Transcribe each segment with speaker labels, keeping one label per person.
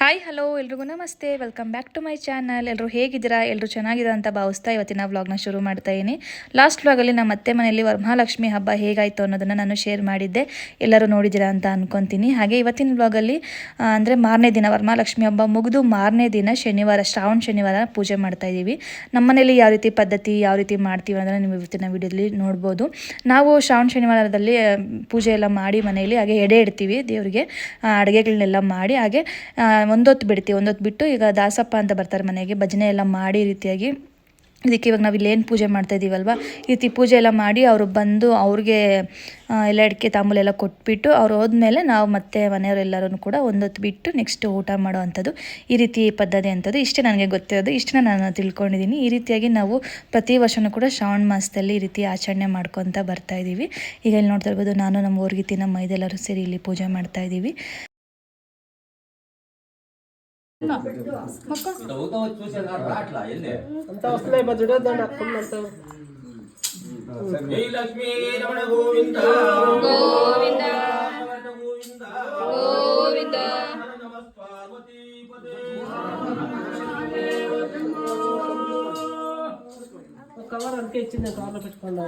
Speaker 1: Hi hello ಎಲ್ರಿಗೂ ನಮಸ್ತೆ. Welcome back to my channel ಎಲ್ಲರೂ ಹೇಗಿದ್ದೀರಾ? ಎಲ್ಲರೂ ಚೆನ್ನಾಗಿದೆ ಅಂತ ಭಾವಿಸ್ತಾ ಇವತ್ತಿನ ವ್ಲಾಗ್ನ ಶುರು ಮಾಡ್ತಾ ಇದ್ದೀನಿ. ಲಾಸ್ಟ್ ವ್ಲಾಗಲ್ಲಿ ನಮ್ಮ ಅತ್ತೆ ಮನೆಯಲ್ಲಿ ವರಮಹಾಲಕ್ಷ್ಮಿ ಹಬ್ಬ ಹೇಗಾಯಿತು ಅನ್ನೋದನ್ನು ನಾನು ಶೇರ್ ಮಾಡಿದ್ದೆ. ಎಲ್ಲರೂ ನೋಡಿದ್ದೀರಾ ಅಂತ ಅಂದ್ಕೊತೀನಿ ಹಾಗೆ ಇವತ್ತಿನ ವ್ಲಾಗಲ್ಲಿ ಅಂದರೆ ಮಾರನೇ ದಿನ, ವರಮಹಾಲಕ್ಷ್ಮಿ ಹಬ್ಬ ಮುಗಿದು ಮಾರನೇ ದಿನ ಶನಿವಾರ, ಶ್ರಾವಣ ಶನಿವಾರ ಪೂಜೆ ಮಾಡ್ತಾ ಇದ್ದೀವಿ. ಮನೆಯಲ್ಲಿ ಯಾವ ರೀತಿ ಪದ್ಧತಿ, ಯಾವ ರೀತಿ ಮಾಡ್ತೀವಿ ಅನ್ನೋದನ್ನು ನೀವು ಇವತ್ತಿನ ವಿಡಿಯೋದಲ್ಲಿ ನೋಡ್ಬೋದು. ನಾವು ಶ್ರಾವಣ ಶನಿವಾರದಲ್ಲಿ ಪೂಜೆ ಎಲ್ಲ ಮಾಡಿ ಮನೆಯಲ್ಲಿ ಹಾಗೆ ಎಡೆ ಇಡ್ತೀವಿ ದೇವರಿಗೆ ಅಡುಗೆಗಳನ್ನೆಲ್ಲ ಮಾಡಿ. ಹಾಗೆ ಒಂದೊತ್ತು ಬಿಡ್ತೀವಿ, ಒಂದೊತ್ತು ಬಿಟ್ಟು ಈಗ ದಾಸಪ್ಪ ಅಂತ ಬರ್ತಾರೆ ಮನೆಗೆ, ಭಜನೆ ಎಲ್ಲ ಮಾಡಿ ರೀತಿಯಾಗಿ. ಇದಕ್ಕೆ ಇವಾಗ ನಾವು ಇಲ್ಲೇನು ಪೂಜೆ ಮಾಡ್ತಾ ಇದ್ದೀವಲ್ವ ಈ ರೀತಿ ಪೂಜೆ ಎಲ್ಲ ಮಾಡಿ ಅವರು ಬಂದು ಅವ್ರಿಗೆ ಎಲ್ಲ ಅಡಿಕೆ ತಾಂಬೂಲ ಎಲ್ಲ ಕೊಟ್ಬಿಟ್ಟು ಅವ್ರು ಹೋದ್ಮೇಲೆ ನಾವು ಮತ್ತೆ ಮನೆಯವರೆಲ್ಲರೂ ಕೂಡ ಒಂದೊತ್ತು ಬಿಟ್ಟು ನೆಕ್ಸ್ಟ್ ಊಟ ಮಾಡೋ ಅಂಥದ್ದು, ಈ ರೀತಿ ಪದ್ಧತಿ ಅಂಥದ್ದು. ಇಷ್ಟೇ ನನಗೆ ಗೊತ್ತಿರೋದು, ಇಷ್ಟನ್ನ ನಾನು ತಿಳ್ಕೊಂಡಿದ್ದೀನಿ ಈ ರೀತಿಯಾಗಿ ನಾವು ಪ್ರತಿ ವರ್ಷವೂ ಕೂಡ ಶ್ರಾವಣ ಮಾಸದಲ್ಲಿ ಈ ರೀತಿ ಆಚರಣೆ ಮಾಡ್ಕೊತ ಬರ್ತಾ ಇದ್ದೀವಿ ಈಗ ಇಲ್ಲಿ ನೋಡ್ತಾ ಇರ್ಬೋದು, ನಾನು ನಮ್ಮ ಊರ್ಗಿತಿ ನಮ್ಮ ಮೈದೆಲ್ಲರೂ ಸೇರಿ ಇಲ್ಲಿ ಪೂಜೆ ಮಾಡ್ತಾ ಇದ್ದೀವಿ
Speaker 2: అంతా వస్తున్నాయి బా చూడొద్దండి అప్పుడంతా లక్ష్మీ కవర్ అంతే ఇచ్చింది
Speaker 3: కవర్లో పెట్టుకోండి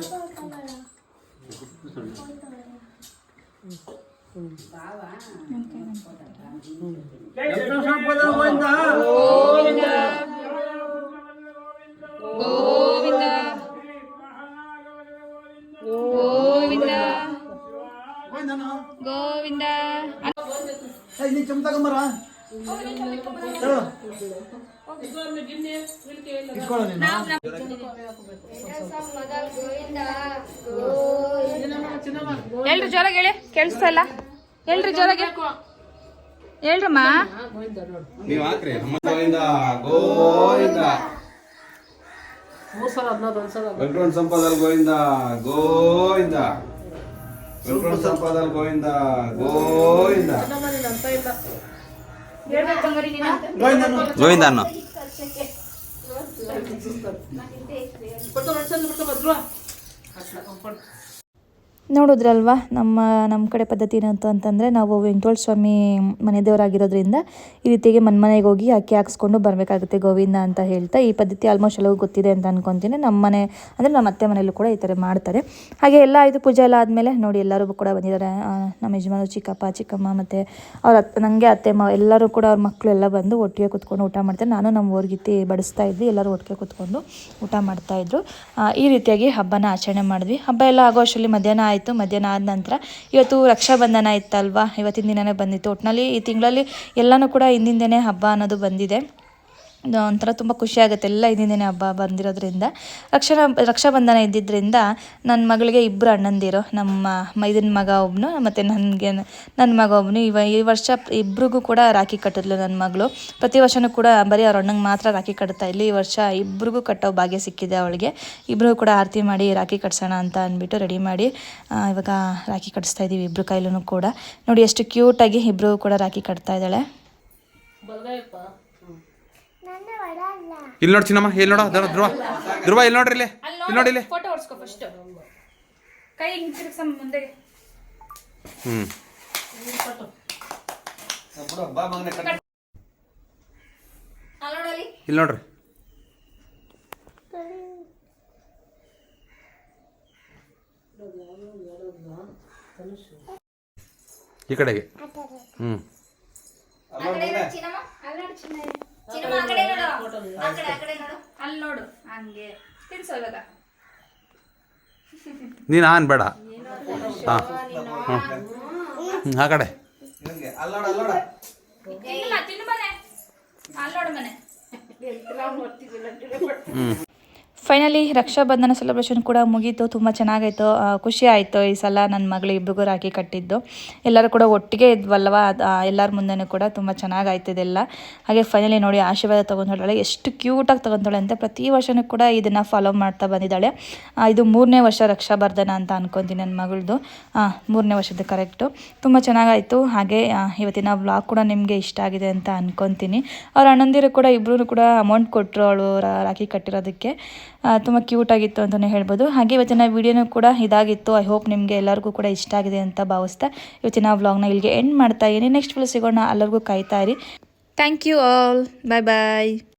Speaker 3: సంపద గోవింద గోవింద
Speaker 1: గోవింద
Speaker 4: గోవింద నీ చెమతకమ్మరా తీసుకోవాలి గోవింద
Speaker 1: ಎಲ್ರು ಜ್ವರ ಹೇಳಿ ಕೇಳಿಸ್ತಾ ಇಲ್ಲ. ಎಲ್ರಿ ಜೋರಾಗಿ ಹೇಳ್ರಮ್ಮ
Speaker 5: ನೀವು ಹಾಕ್ರಿ ಗೋವಿಂದ ಗೋವಿಂದ.
Speaker 3: ಮೂರ್ ಸಲ ಹದಿನೈದು
Speaker 5: ವೆಂಕಟರಮಣ ಸಂಪದಲ್ ಗೋವಿಂದ ಗೋವಿಂದ. ವೆಂಕಟರಮಣ ಸಂಪದಲ್ ಗೋವಿಂದ ಗೋವಿಂದ. ಗೋವಿಂದ ಅನ್ನ.
Speaker 3: ಬಿಟ್ಟು ಬದ್ರು
Speaker 1: ನೋಡಿದ್ರಲ್ವಾ? ನಮ್ಮ ನಮ್ಮ ಕಡೆ ಪದ್ಧತಿ ಏನಂತ ಅಂತಂದರೆ ನಾವು ವೆಂಕಟೇಶ್ವರ ಸ್ವಾಮಿ ಮನೆ ದೇವರಾಗಿರೋದ್ರಿಂದ ಈ ರೀತಿಗೆ ಮನೆ ಮನೆಗೆ ಹೋಗಿ ಅಕ್ಕಿ ಹಾಕ್ಸ್ಕೊಂಡು ಬರಬೇಕಾಗುತ್ತೆ ಗೋವಿಂದ ಅಂತ ಹೇಳ್ತಾ. ಈ ಪದ್ಧತಿ ಆಲ್ಮೋಸ್ಟ್ ಎಲ್ಲವೂ ಗೊತ್ತಿದೆ ಅಂತ ಅಂದ್ಕೊತೀನಿ ನಮ್ಮ ಮನೆ, ಅಂದರೆ ನಮ್ಮ ಅತ್ತೆ ಮನೆಯಲ್ಲೂ ಕೂಡ ಈ ಥರ ಮಾಡ್ತಾರೆ. ಹಾಗೆ ಎಲ್ಲ ಆಯಿತು ಪೂಜೆ ಎಲ್ಲ ಆದಮೇಲೆ ನೋಡಿ ಎಲ್ಲರೂ ಕೂಡ ಬಂದಿದ್ದಾರೆ. ನಮ್ಮ ಯಜಮಾನರು ಚಿಕ್ಕಪ್ಪ, ಚಿಕ್ಕಮ್ಮ ಮತ್ತು ಅವ್ರ ಅತ್ತೆ ನನಗೆ ಅತ್ತೆ, ಮ, ಎಲ್ಲರೂ ಕೂಡ ಅವ್ರ ಮಕ್ಕಳು ಎಲ್ಲ ಬಂದು ಒಟ್ಟಿಗೆ ಕುತ್ಕೊಂಡು ಊಟ ಮಾಡ್ತಾರೆ. ನಾನು ನಮ್ಮ ಊರ್ಗಿತ್ತಿ ಬಡಿಸ್ತಾ ಇದ್ವಿ. ಎಲ್ಲರೂ ಒಟ್ಟಿಗೆ ಕುತ್ಕೊಂಡು ಊಟ ಮಾಡ್ತಾಯಿದ್ರು ಈ ರೀತಿಯಾಗಿ ಹಬ್ಬನ ಆಚರಣೆ ಮಾಡಿದ್ವಿ. ಹಬ್ಬ ಎಲ್ಲ ಆಗೋ ಅಷ್ಟರಲ್ಲಿ ಮಧ್ಯಾಹ್ನ ಆಯಿತು, ಮಧ್ಯಾಹ್ನ ಆದ ನಂತರ ಇವತ್ತು ರಕ್ಷಾಬಂಧನ ಇತ್ತಲ್ವಾ? ಇವತ್ತಿನ ದಿನನೇ ಬಂದಿತ್ತು. ಒಟ್ಟಿನಲ್ಲಿ ಈ ತಿಂಗಳಲ್ಲಿ ಎಲ್ಲನೂ ಕೂಡ ಹಿಂದಿನ ದಿನೇ ಹಬ್ಬ ಅನ್ನೋದು ಬಂದಿದೆ. ಒಂಥರ ತುಂಬ ಖುಷಿ ಆಗುತ್ತೆ ಎಲ್ಲ ಇದ್ದಿದ್ದೇನೆ ದಿನ ಹಬ್ಬ ಬಂದಿರೋದ್ರಿಂದ. ರಕ್ಷಣಾ, ರಕ್ಷಾಬಂಧನ ಇದ್ದಿದ್ದರಿಂದ ನನ್ನ ಮಗಳಿಗೆ ಇಬ್ಬರು ಅಣ್ಣಂದಿರು. ನಮ್ಮ ಮೈದನ ಮಗ ಒಬ್ಬನು ಮತ್ತು ನನಗೆ ನನ್ನ ಮಗ ಒಬ್ಬನು ಇವ ಈ ವರ್ಷ ಇಬ್ರಿಗೂ ಕೂಡ ರಾಖಿ ಕಟ್ಟಿದ್ಲು ನನ್ನ ಮಗಳು. ಪ್ರತಿ ವರ್ಷವೂ ಕೂಡ ಬರೀ ಅವ್ರ ಅಣ್ಣಂಗೆ ಮಾತ್ರ ರಾಖಿ ಕಟ್ತಾ ಇಲ್ಲಿ ಈ ವರ್ಷ ಇಬ್ರಿಗೂ ಕಟ್ಟೋ ಭಾಗ್ಯ ಸಿಕ್ಕಿದೆ ಅವಳಿಗೆ. ಇಬ್ಬರಿಗೂ ಕೂಡ ಆರತಿ ಮಾಡಿ ರಾಖಿ ಕಟ್ಸೋಣ ಅಂತ ಅಂದ್ಬಿಟ್ಟು ರೆಡಿ ಮಾಡಿ ಇವಾಗ ರಾಖಿ ಕಟ್ಟಿಸ್ತಾ ಇದ್ದೀವಿ ಇಬ್ಬರು ಕೈಲೂ ಕೂಡ. ನೋಡಿ, ಎಷ್ಟು ಕ್ಯೂಟಾಗಿ ಇಬ್ಬರಿಗೂ ಕೂಡ ರಾಖಿ ಕಟ್ತಾ ಇದ್ದಾಳೆ.
Speaker 5: ಇಲ್ಲಿ ನೋಡಿ ಚಿನ್ನಮ್ಮ ಇಲ್ಲಿ ನೋಡ ಧ್ರುವ ಧ್ರುವ. ಇಲ್ಲಿ ನೋಡ್ರಿ ಇಲ್ಲಿ. ಇಲ್ಲಿ ನೋಡಿ ಇಲ್ಲಿ
Speaker 1: ಫೋಟೋ ಹೊಡ್ಸ್ಕೊ ಫಸ್ಟ್ ಕೈ ಹಿಂಗ್ ಸಮ ಮುಂದೆ.
Speaker 5: ಹ್ಮ್. ಇಲ್ಲಿ ನೋಡ್ರಿ. ಈ ಕಡೆಗೆ. ಹ್ಮ್.
Speaker 1: ಅಲ್ಲಿ ನೋಡು. ಹಂಗೆ. ತಿನ್ಸೋ ಇವಾಗ.
Speaker 5: ನೀನು ಆನ್ ಬೇಡ ಹಾಂ ಹ್ಞೂ ಆ. ಕಡೆ.
Speaker 1: ತಿನ್ನು ಮನೆ. ಅಲ್ಲಿ ನೋಡು ಮನೆ.
Speaker 5: ಹ್ಞೂ
Speaker 1: ಫೈನಲಿ ರಕ್ಷಾಬಂಧನ ಸೆಲೆಬ್ರೇಷನ್ ಕೂಡ ಮುಗೀತು. ತುಂಬ ಚೆನ್ನಾಗಾಯಿತು ಖುಷಿ ಆಯಿತು ಈ ಸಲ ನನ್ನ ಮಗಳು ಇಬ್ಬರಿಗೂ ರಾಖಿ ಕಟ್ಟಿದ್ದು. ಎಲ್ಲರೂ ಕೂಡ ಒಟ್ಟಿಗೆ ಇದ್ವಲ್ವ? ಎಲ್ಲರ ಮುಂದೆನೂ ಕೂಡ ತುಂಬ ಚೆನ್ನಾಗಾಯ್ತು ಇದೆಲ್ಲ. ಹಾಗೆ ಫೈನಲಿ ನೋಡಿ ಆಶೀರ್ವಾದ ತೊಗೊಂಡಾಳೆ ಎಷ್ಟು ಕ್ಯೂಟಾಗಿ ತೊಗೊತಾಳೆ ಅಂತ ಪ್ರತಿ ವರ್ಷವೂ ಕೂಡ ಇದನ್ನು ಫಾಲೋ ಮಾಡ್ತಾ ಬಂದಿದ್ದಾಳೆ. ಇದು ಮೂರನೇ ವರ್ಷ ರಕ್ಷಾಬಂಧನ ಅಂತ ಅನ್ಕೊತೀನಿ ನನ್ನ ಮಗಳದು. ಮೂರನೇ ವರ್ಷದ ಕರೆಕ್ಟು ತುಂಬ ಚೆನ್ನಾಗಾಯಿತು. ಹಾಗೆ ಇವತ್ತಿನ ಬ್ಲಾಗ್ ಕೂಡ ನಿಮಗೆ ಇಷ್ಟ ಆಗಿದೆ ಅಂತ ಅಂದ್ಕೊತೀನಿ ಅವ್ರ ಅಣ್ಣಂದಿರು ಕೂಡ ಇಬ್ಬರೂ ಕೂಡ ಅಮೌಂಟ್ ಕೊಟ್ಟರು ಅವಳು ರಾಖಿ ಕಟ್ಟಿರೋದಕ್ಕೆ. ತುಂಬ ಕ್ಯೂಟಾಗಿತ್ತು ಅಂತಲೇ ಹೇಳ್ಬೋದು. ಹಾಗೆ ಇವತ್ತಿನ ವಿಡಿಯೋನೂ ಕೂಡ ಇದಾಗಿತ್ತು. ಐ ಹೋಪ್ ನಿಮಗೆ ಎಲ್ಲರಿಗೂ ಕೂಡ ಇಷ್ಟ ಆಗಿದೆ ಅಂತ ಭಾವಿಸ್ತಾ ಇವತ್ತಿನ ವ್ಲಾಗ್ನ ಇಲ್ಲಿಗೆ ಎಂಡ್ ಮಾಡ್ತಾ ಇದ್ದೀನಿ. ನೆಕ್ಸ್ಟ್ ವಿಡಿಯೋ ಸಿಗೋಣ. ಎಲ್ಲರಿಗೂ ಕಾಯ್ತಾ ಇರಿ. Thank you all bye bye